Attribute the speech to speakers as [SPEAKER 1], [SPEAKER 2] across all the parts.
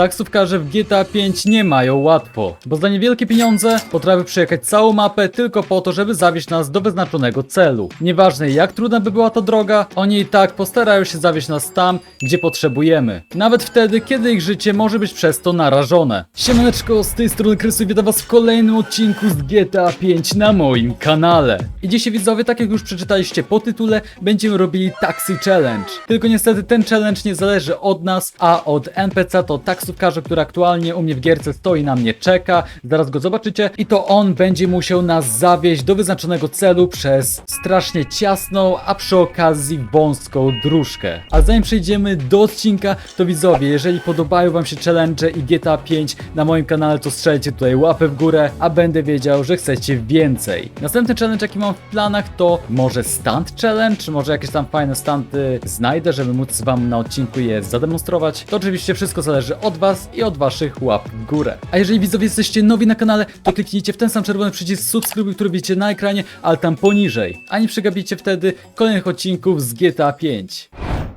[SPEAKER 1] Taksówkarze w GTA 5 nie mają łatwo, bo za niewielkie pieniądze potrafią przejechać całą mapę tylko po to, żeby zawieźć nas do wyznaczonego celu. Nieważne jak trudna by była ta droga, oni i tak postarają się zawieźć nas tam, gdzie potrzebujemy. Nawet wtedy, kiedy ich życie może być przez to narażone. Siemaneczko, z tej strony Krysu witam was w kolejnym odcinku z GTA 5 na moim kanale. I dzisiaj widzowie, tak jak już przeczytaliście po tytule, będziemy robili Taxi Challenge. Tylko niestety ten challenge nie zależy od nas, a od NPC to taksówkarza, który aktualnie u mnie w gierce stoi na mnie czeka. Zaraz go zobaczycie. I to on będzie musiał nas zawieźć do wyznaczonego celu przez strasznie ciasną, a przy okazji wąską dróżkę. A zanim przejdziemy do odcinka, to widzowie, jeżeli podobają wam się challenge i GTA 5 na moim kanale, to strzelcie tutaj łapę w górę, a będę wiedział, że chcecie więcej. Następny challenge, jaki mam w planach, to może stunt challenge, czy może jakieś tam fajne stunty znajdę, żeby móc wam na odcinku je zademonstrować. To oczywiście wszystko zależy od was i od waszych łap w górę. A jeżeli widzowie jesteście nowi na kanale, to kliknijcie w ten sam czerwony przycisk subskrybuj, który widzicie na ekranie, ale tam poniżej. A nie przegapicie wtedy kolejnych odcinków z GTA 5.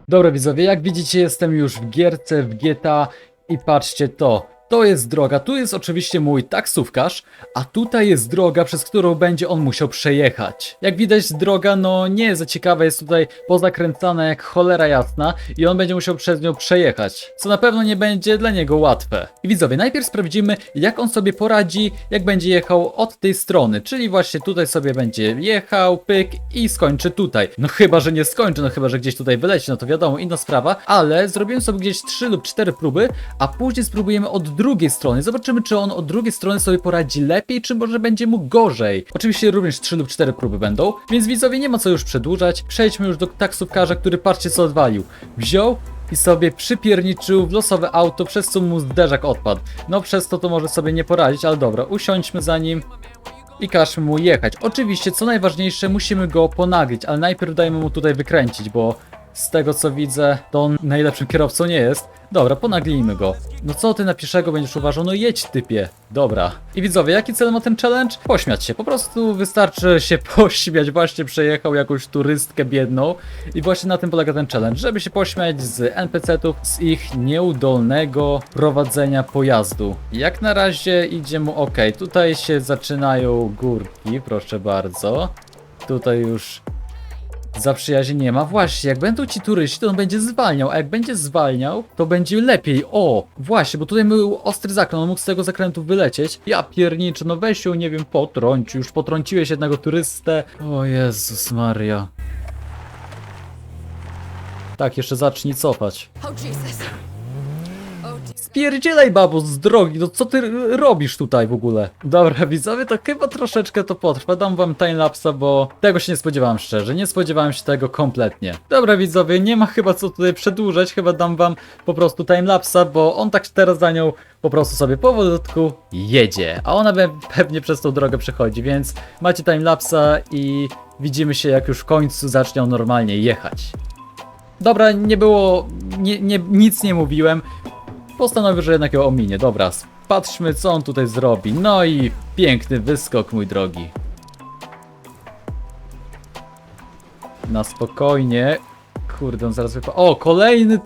[SPEAKER 1] Dobra widzowie, jak widzicie jestem już w gierce, w GTA i patrzcie to. To jest droga, tu jest oczywiście mój taksówkarz, a tutaj jest droga, przez którą będzie on musiał przejechać. Jak widać droga no nie za ciekawa, jest tutaj pozakręcana jak cholera jasna i on będzie musiał przez nią przejechać, co na pewno nie będzie dla niego łatwe. I widzowie, najpierw sprawdzimy jak on sobie poradzi, jak będzie jechał od tej strony, czyli właśnie tutaj sobie będzie jechał, pyk i skończy tutaj. No chyba, że nie skończy, no chyba, że gdzieś tutaj wyleci, no to wiadomo, inna sprawa, ale zrobiłem sobie gdzieś 3 lub 4 próby, a później spróbujemy od drugiej strony. Zobaczymy, czy on od drugiej strony sobie poradzi lepiej, czy może będzie mu gorzej. Oczywiście również 3 lub 4 próby będą, więc widzowie nie ma co już przedłużać. Przejdźmy już do taksówkarza, który patrzcie co odwalił. Wziął i sobie przypierniczył w losowe auto, przez co mu zderzak odpadł. No przez to to może sobie nie poradzić, ale dobra, usiądźmy za nim i każmy mu jechać. Oczywiście, co najważniejsze, musimy go ponaglić, ale najpierw dajmy mu tutaj wykręcić, bo z tego co widzę, to on najlepszym kierowcą nie jest. Dobra, ponaglijmy go. No co ty na pieszego będziesz uważał? No jedź typie. Dobra. I widzowie, jaki cel ma ten challenge? Pośmiać się. Po prostu wystarczy się pośmiać. Właśnie przejechał jakąś turystkę biedną. I właśnie na tym polega ten challenge. Żeby się pośmiać z NPC-ów, z ich nieudolnego prowadzenia pojazdu. Jak na razie idzie mu ok. Tutaj się zaczynają górki, proszę bardzo. Tutaj już Zaprzyjaźni nie ma. Właśnie, jak będą ci turyści, to on będzie zwalniał, a jak będzie zwalniał, to będzie lepiej. O, właśnie, bo tutaj był ostry zakręt, on mógł z tego zakrętu wylecieć. Ja pierniczę, no weź ją, nie wiem, potrąć. Już potrąciłeś jednego turystę. O Jezus Maria. Tak, jeszcze zacznij cofać.
[SPEAKER 2] Oh Jesus.
[SPEAKER 1] Spierdzielaj babo z drogi, no co ty robisz tutaj w ogóle? Dobra, widzowie, to chyba troszeczkę to potrwa, dam wam timelapsa, bo tego się nie spodziewałem szczerze, nie spodziewałem się tego kompletnie. Dobra widzowie, nie ma chyba co tutaj przedłużać, chyba dam wam po prostu timelapsa, bo on tak teraz za nią po prostu sobie powolutku jedzie, a ona pewnie przez tą drogę przechodzi, więc macie timelapsa i widzimy się jak już w końcu zacznie on normalnie jechać. Dobra, nie było, nie, nie, nic nie mówiłem. Postanowił, że jednak ją ominie. Dobra, patrzmy co on tutaj zrobi. No i piękny wyskok, mój drogi. Na spokojnie. Kurde, on zaraz wypa... O, kolejny.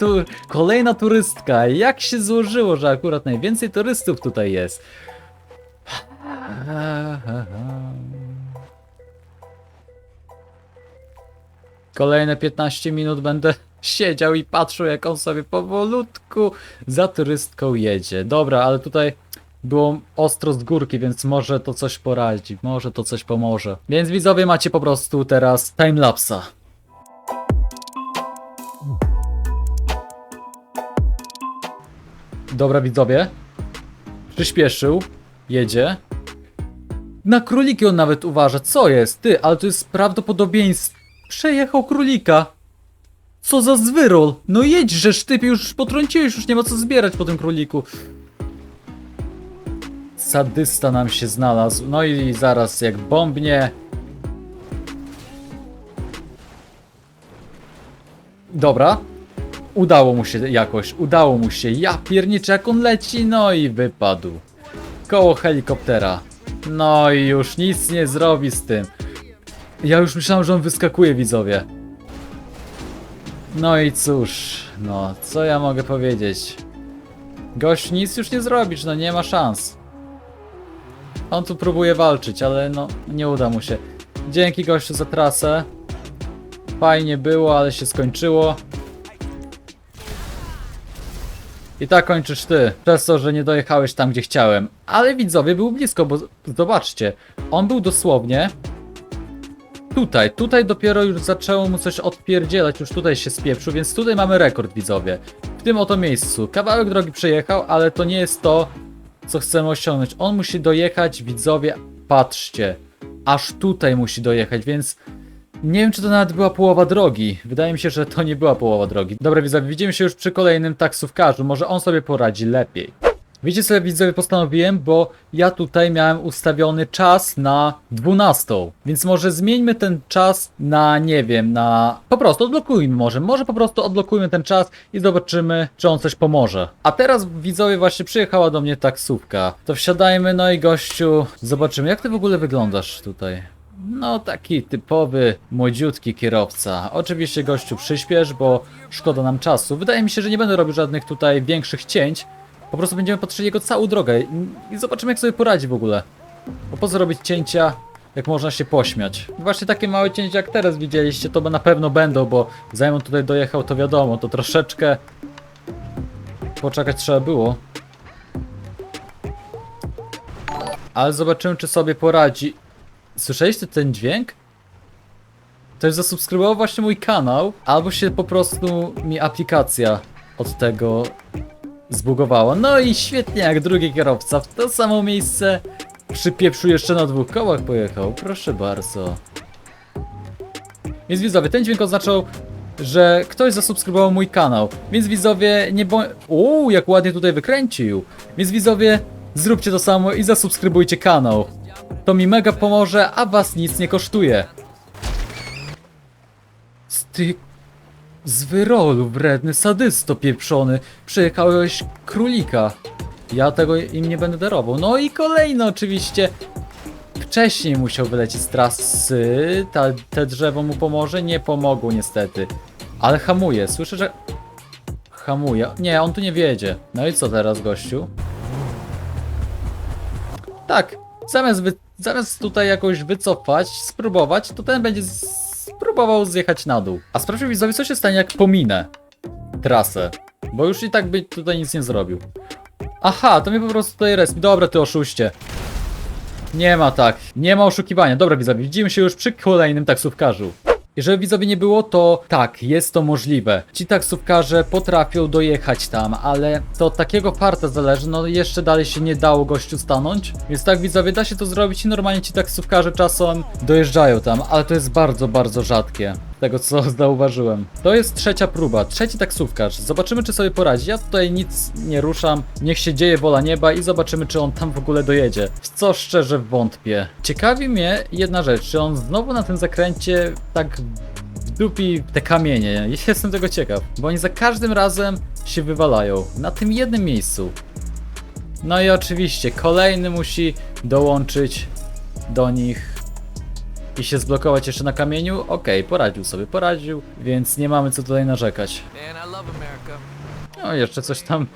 [SPEAKER 1] Kolejna turystka. Jak się złożyło, że akurat najwięcej turystów tutaj jest. Kolejne 15 minut będę siedział i patrzył, jak on sobie powolutku za turystką jedzie. Dobra, ale tutaj było ostro z górki, więc może to coś poradzi, może to coś pomoże. Więc widzowie macie po prostu teraz timelapsa. Dobra widzowie, przyspieszył, jedzie. Na króliki on nawet uważa, co jest? Ty, ale to jest prawdopodobieństwo. Przejechał królika. Co za zwyrol! No jedź, że sztypie już potrąciłeś, już nie ma co zbierać po tym króliku. Sadysta nam się znalazł. No i zaraz jak bombnie. Dobra. Udało mu się jakoś, udało mu się. Ja pierniczę jak on leci, no i wypadł. Koło helikoptera. No i już nic nie zrobi z tym. Ja już myślałem, że on wyskakuje, widzowie. No i cóż, no, co ja mogę powiedzieć? Gość nic już nie zrobisz, no nie ma szans. On tu próbuje walczyć, ale no nie uda mu się. Dzięki gościu za trasę. Fajnie było, ale się skończyło. I tak kończysz ty, przez to, że nie dojechałeś tam, gdzie chciałem. Ale widzowie był blisko, bo zobaczcie, on był dosłownie tutaj. Tutaj dopiero już zaczęło mu coś odpierdzielać, już tutaj się spieprzył, więc tutaj mamy rekord, widzowie. W tym oto miejscu. Kawałek drogi przejechał, ale to nie jest to, co chcemy osiągnąć. On musi dojechać, widzowie, patrzcie. Aż tutaj musi dojechać, więc nie wiem, czy to nawet była połowa drogi. Wydaje mi się, że to nie była połowa drogi. Dobra, widzowie, widzimy się już przy kolejnym taksówkarzu. Może on sobie poradzi lepiej. Wiecie co widzowie postanowiłem, bo ja tutaj miałem ustawiony czas na 12, więc może zmieńmy ten czas na, nie wiem, na... Po prostu odblokujmy może, może po prostu odblokujmy ten czas i zobaczymy, czy on coś pomoże. A teraz widzowie właśnie przyjechała do mnie taksówka. To wsiadajmy, no i gościu, zobaczymy jak ty w ogóle wyglądasz tutaj. No, taki typowy, młodziutki kierowca. Oczywiście gościu przyspiesz, bo szkoda nam czasu. Wydaje mi się, że nie będę robił żadnych tutaj większych cięć. Po prostu będziemy patrzyli jego całą drogę i- zobaczymy jak sobie poradzi w ogóle. Bo po co robić cięcia, jak można się pośmiać. Właśnie takie małe cięcia jak teraz widzieliście, to na pewno będą, bo zanim on tutaj dojechał, to wiadomo, to troszeczkę poczekać trzeba było. Ale zobaczymy, czy sobie poradzi. Słyszeliście ten dźwięk? Ktoś zasubskrybował właśnie mój kanał, albo się po prostu mi aplikacja od tego zbugowała. No i świetnie, jak drugi kierowca w to samo miejsce przy pieprzu jeszcze na dwóch kołach pojechał. Proszę bardzo. Więc widzowie, ten dźwięk oznaczał, że ktoś zasubskrybował mój kanał. Więc widzowie, nie bądź... Uuu, jak ładnie tutaj wykręcił. Więc widzowie, zróbcie to samo i zasubskrybujcie kanał. To mi mega pomoże, a was nic nie kosztuje. Z ty... Z wyrolu, wredny sadysto pieprzony. Przejechałeś królika. Ja tego im nie będę darował. No i kolejny oczywiście. Wcześniej musiał wylecieć z trasy. Ta, te drzewo mu pomoże? Nie pomogło niestety. Ale hamuje. Słyszę, że... Hamuje. Nie, on tu nie wiedzie. No i co teraz, gościu? Tak. Zamiast, wy... Zamiast tutaj jakoś wycofać, spróbować, to ten będzie z- spróbował zjechać na dół. A sprawdźmy widzowie, co się stanie, jak pominę trasę. Bo już i tak by tutaj nic nie zrobił. Aha, to mnie po prostu tutaj respi. Dobra, ty oszuście. Nie ma tak. Nie ma oszukiwania. Dobra, widzowie, widzimy się już przy kolejnym taksówkarzu. I żeby widzowie nie było, to tak, jest to możliwe. Ci taksówkarze potrafią dojechać tam, ale to od takiego farta zależy, no jeszcze dalej się nie dało gościu stanąć. Więc tak widzowie, da się to zrobić i normalnie ci taksówkarze czasem dojeżdżają tam, ale to jest bardzo, bardzo rzadkie. Tego co zauważyłem. To jest trzecia próba, trzeci taksówkarz. Zobaczymy czy sobie poradzi. Ja tutaj nic nie ruszam. Niech się dzieje wola nieba i zobaczymy czy on tam w ogóle dojedzie. W co szczerze wątpię. Ciekawi mnie jedna rzecz, czy on znowu na tym zakręcie tak dupi te kamienie. Jestem tego ciekaw, bo oni za każdym razem się wywalają. Na tym jednym miejscu. No i oczywiście kolejny musi dołączyć do nich i się zblokować jeszcze na kamieniu. Okej, poradził sobie, poradził, więc nie mamy co tutaj narzekać. No jeszcze coś tam,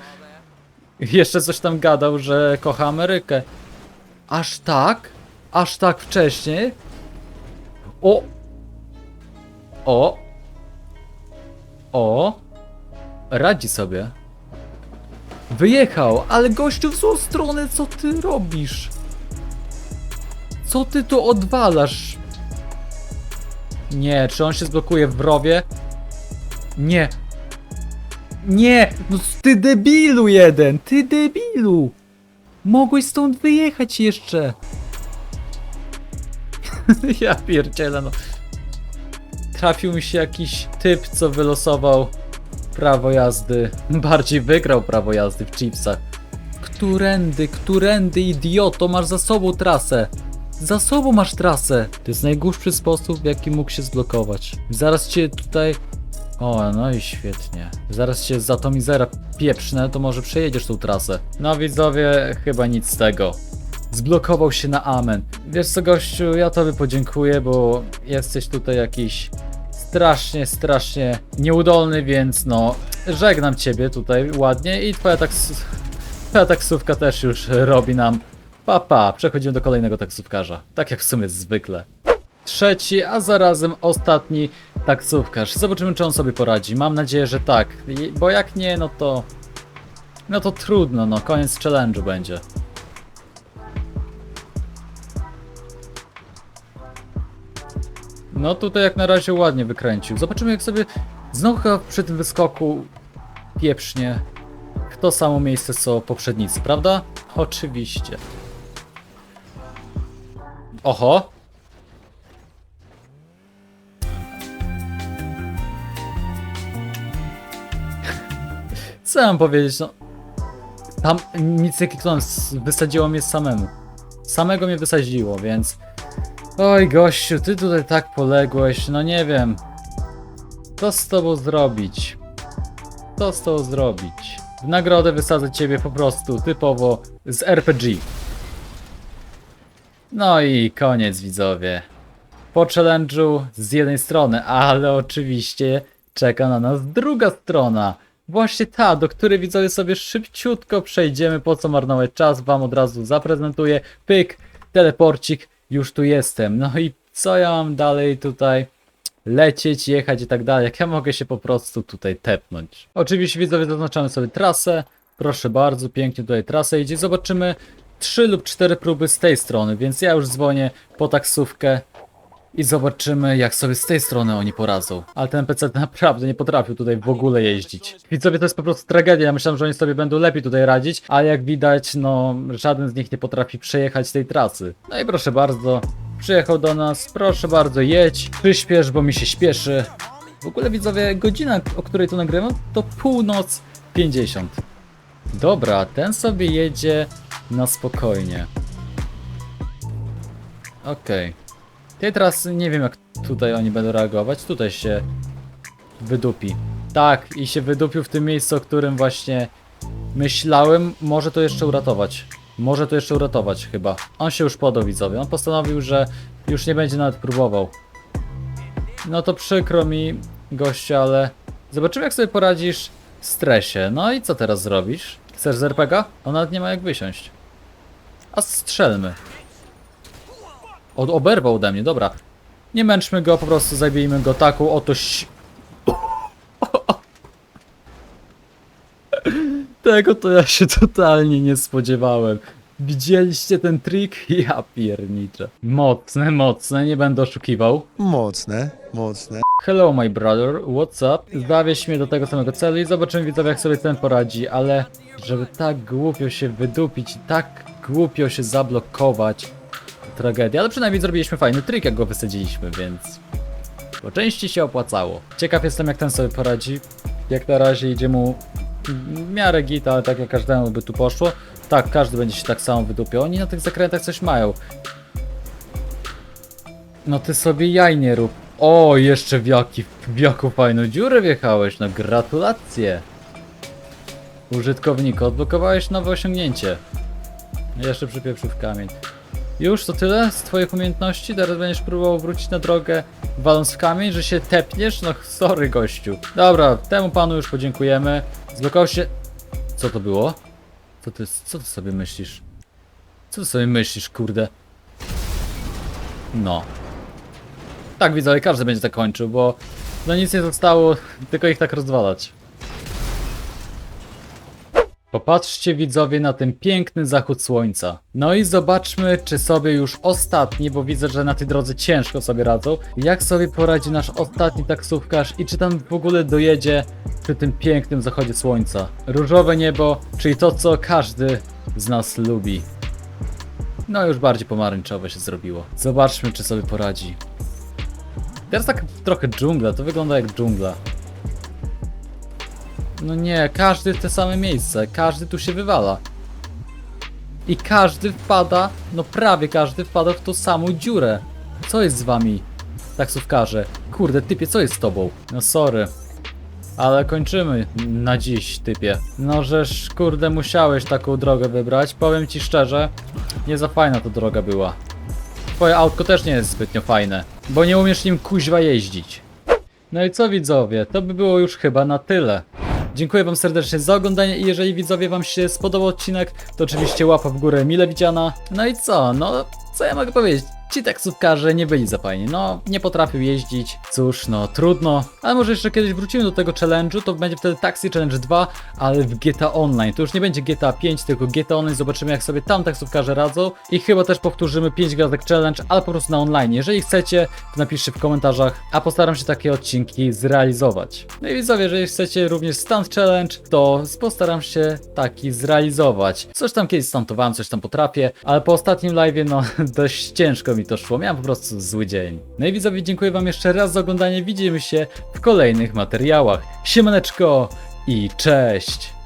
[SPEAKER 1] jeszcze coś tam gadał, że kocha Amerykę. Aż tak? Aż tak wcześnie? O! O! O! Radzi sobie. Wyjechał, ale gościu w złą stronę, co ty robisz? Co ty tu odwalasz? Nie, czy on się zblokuje w rowie? Nie. Nie! No ty debilu jeden! Ty debilu! Mogłeś stąd wyjechać jeszcze! ja pierdzielę no. Trafił mi się jakiś typ, co wylosował prawo jazdy. Bardziej wygrał prawo jazdy w chipsach. Którędy, którędy, idioto, masz za sobą trasę. Za sobą masz trasę. To jest najgłupszy sposób, w jaki mógł się zblokować. Zaraz cię tutaj... O, no i świetnie. Zaraz cię za Tomizera pieprznę, to może przejedziesz tą trasę. No widzowie, chyba nic z tego. Zblokował się na amen. Wiesz co, gościu, ja tobie podziękuję, bo jesteś tutaj jakiś strasznie, strasznie nieudolny, więc no, żegnam ciebie tutaj ładnie i twoja taks Ta taksówka też już robi nam papa. Przechodzimy do kolejnego taksówkarza. Tak jak w sumie zwykle. Trzeci, a zarazem ostatni taksówkarz. Zobaczymy, czy on sobie poradzi. Mam nadzieję, że tak. Bo jak nie, no to... No to trudno, no. Koniec challenge'u będzie. No tutaj jak na razie ładnie wykręcił. Zobaczymy jak sobie znowu przy tym wyskoku pieprznie w to samo miejsce co poprzednicy, prawda? Oczywiście. Oho. Co mam powiedzieć, no... Tam nic nie kliknąłem, wysadziło mnie samemu. Samego mnie wysadziło, więc... Oj gościu, ty tutaj tak poległeś, no nie wiem. Co z tobą zrobić? Co z tobą zrobić? W nagrodę wysadzę ciebie po prostu, typowo z RPG. No i koniec widzowie. Po challenge'u z jednej strony, ale oczywiście czeka na nas druga strona. Właśnie ta, do której widzowie sobie szybciutko przejdziemy, po co marnować czas, wam od razu zaprezentuję. Pyk, teleporcik, już tu jestem. No i co ja mam dalej tutaj? lecieć, jechać i tak dalej, jak ja mogę się po prostu tutaj tepnąć. Oczywiście widzowie zaznaczamy sobie trasę, proszę bardzo, pięknie tutaj trasa idzie, zobaczymy 3 lub 4 próby z tej strony, więc ja już dzwonię po taksówkę i zobaczymy jak sobie z tej strony oni poradzą. Ale ten PC naprawdę nie potrafił tutaj w ogóle jeździć. Widzowie to jest po prostu tragedia, ja myślałem, że oni sobie będą lepiej tutaj radzić, ale jak widać no żaden z nich nie potrafi przejechać tej trasy. No i proszę bardzo, przyjechał do nas, proszę bardzo jedź, przyspiesz, bo mi się śpieszy. W ogóle widzowie, godzina, o której to nagrywam, to północ 50. Dobra, ten sobie jedzie na spokojnie. Okej. Tej teraz nie wiem jak tutaj oni będą reagować. Tutaj się wydupi. Tak, i się wydupił w tym miejscu, o którym właśnie myślałem. Może to jeszcze uratować. Może to jeszcze uratować chyba. On się już podał widzowie. On postanowił, że już nie będzie nawet próbował. No to przykro mi, gościu, ale zobaczymy jak sobie poradzisz w stresie. No i co teraz zrobisz? Chcesz z RPGa? On nawet nie ma jak wysiąść. A strzelmy. Od oberwał ode mnie, dobra. Nie męczmy go, po prostu zabijmy go taką oto ś... Tego to ja się totalnie nie spodziewałem. Widzieliście ten trik? Ja pierniczę. Mocne, mocne, nie będę oszukiwał.
[SPEAKER 3] Mocne, mocne.
[SPEAKER 1] Hello my brother, what's up? Zawieź mnie do tego samego celu i zobaczymy widzowie jak sobie ten poradzi, ale żeby tak głupio się wydupić tak głupio się zablokować, tragedia, ale przynajmniej zrobiliśmy fajny trik jak go wysadziliśmy, więc po części się opłacało. Ciekaw jestem jak ten sobie poradzi, jak na razie idzie mu w miarę git, ale tak jak każdemu by tu poszło. Tak, każdy będzie się tak samo wydupiał, oni na tych zakrętach coś mają. No ty sobie jaj nie rób. O, jeszcze w, jaki, w jaką fajną dziurę wjechałeś, no gratulacje. Użytkowniku, odblokowałeś nowe osiągnięcie. Jeszcze przypieprzył w kamień. Już to tyle z twoich umiejętności? Teraz będziesz próbował wrócić na drogę waląc w kamień, że się tepniesz? No sorry gościu. Dobra, temu panu już podziękujemy. Zblokował się... Co to było? Co ty, co ty sobie myślisz? Co ty sobie myślisz, kurde? No. Tak widzowie, każdy będzie tak kończył, bo no nic nie zostało, tylko ich tak rozwalać. Popatrzcie widzowie na ten piękny zachód słońca. No i zobaczmy, czy sobie już ostatni, bo widzę, że na tej drodze ciężko sobie radzą, jak sobie poradzi nasz ostatni taksówkarz i czy tam w ogóle dojedzie przy tym pięknym zachodzie słońca. Różowe niebo, czyli to, co każdy z nas lubi. No już bardziej pomarańczowe się zrobiło. Zobaczmy, czy sobie poradzi. Teraz tak trochę dżungla, to wygląda jak dżungla. No nie, każdy w te same miejsce, każdy tu się wywala. I każdy wpada, no prawie każdy wpada w tą samą dziurę. Co jest z wami, taksówkarze? Kurde, typie, co jest z tobą? No sorry. Ale kończymy na dziś, typie. No żeż, kurde, musiałeś taką drogę wybrać. Powiem ci szczerze, nie za fajna to droga była. Twoje autko też nie jest zbytnio fajne, bo nie umiesz nim kuźwa jeździć. No i co widzowie, to by było już chyba na tyle. Dziękuję wam serdecznie za oglądanie i jeżeli widzowie wam się spodobał odcinek, to oczywiście łapa w górę mile widziana. No i co, no co ja mogę powiedzieć? Ci taksówkarze nie byli zapajni, no nie potrafił jeździć, cóż no trudno, ale może jeszcze kiedyś wrócimy do tego challenge'u, to będzie wtedy Taxi Challenge 2, ale w GTA Online, to już nie będzie GTA 5, tylko GTA Online, zobaczymy jak sobie tam taksówkarze radzą. I chyba też powtórzymy 5 gwiazdek challenge, ale po prostu na online, jeżeli chcecie, to napiszcie w komentarzach, a postaram się takie odcinki zrealizować. No i widzowie, jeżeli chcecie również stunt challenge, to postaram się taki zrealizować. Coś tam kiedyś stuntowałem, coś tam potrafię, ale po ostatnim live'ie no dość ciężko mi to szło, miałem po prostu zły dzień. No i widzowie, dziękuję wam jeszcze raz za oglądanie, widzimy się w kolejnych materiałach. Siemaneczko i cześć!